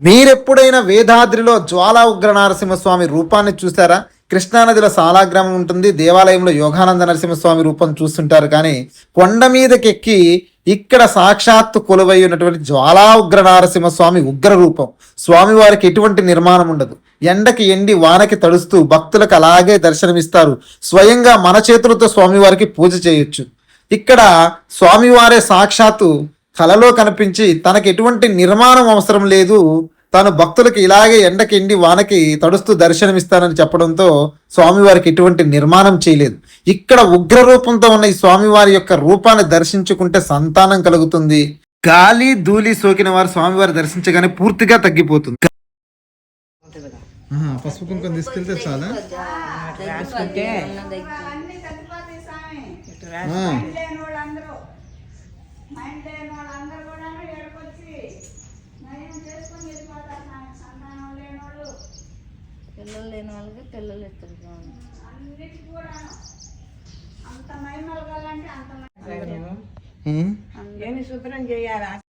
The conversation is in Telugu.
మీరెప్పుడైనా వేదాద్రిలో జ్వాలా ఉగ్ర నరసింహస్వామి రూపాన్ని చూసారా కృష్ణానదిలో సాలాగ్రామం ఉంటుంది దేవాలయంలో యోగానంద నరసింహస్వామి రూపం చూస్తుంటారు కానీ కొండ మీదకెక్కి ఇక్కడ సాక్షాత్తు కొలువై ఉన్నటువంటి జ్వాలా ఉగ్ర నరసింహస్వామి ఉగ్ర రూపం స్వామివారికి ఎటువంటి నిర్మాణం ఉండదు. ఎండకి ఎండి వానకి తడుస్తూ భక్తులకు అలాగే దర్శనమిస్తారు. స్వయంగా మన చేతులతో స్వామివారికి పూజ చేయొచ్చు. ఇక్కడ స్వామివారే సాక్షాత్తు కలలో కనిపించి తనకి ఎటువంటి నిర్మాణం అవసరం లేదు. తాను భక్తులకి ఇలాగే ఎండకి ఎండి వానకి తడుస్తూ దర్శనమిస్తానని చెప్పడంతో స్వామివారికి ఎటువంటి నిర్మాణం చేయలేదు. ఇక్కడ ఉగ్ర రూపంతో ఉన్న ఈ స్వామివారి యొక్క రూపాన్ని దర్శించుకుంటే సంతానం కలుగుతుంది. గాలి ధూళి సోకిన వారు స్వామివారి దర్శించగానే పూర్తిగా తగ్గిపోతుంది. పసుపు కుంకుమ తీసుకెళ్తే చాలా. మైండ్ లేని వాళ్ళందరూ కూడా ఏడుకొచ్చి నయం చేసుకొని వెళ్ళిపోతారు. పిల్లలు లేని వాళ్ళకి పిల్లలు ఇస్తారు స్వామి. అన్నిటికీ కూడా అంత మహిమలు కలంటే అంత ఏమి శుభ్రం చేయాలా?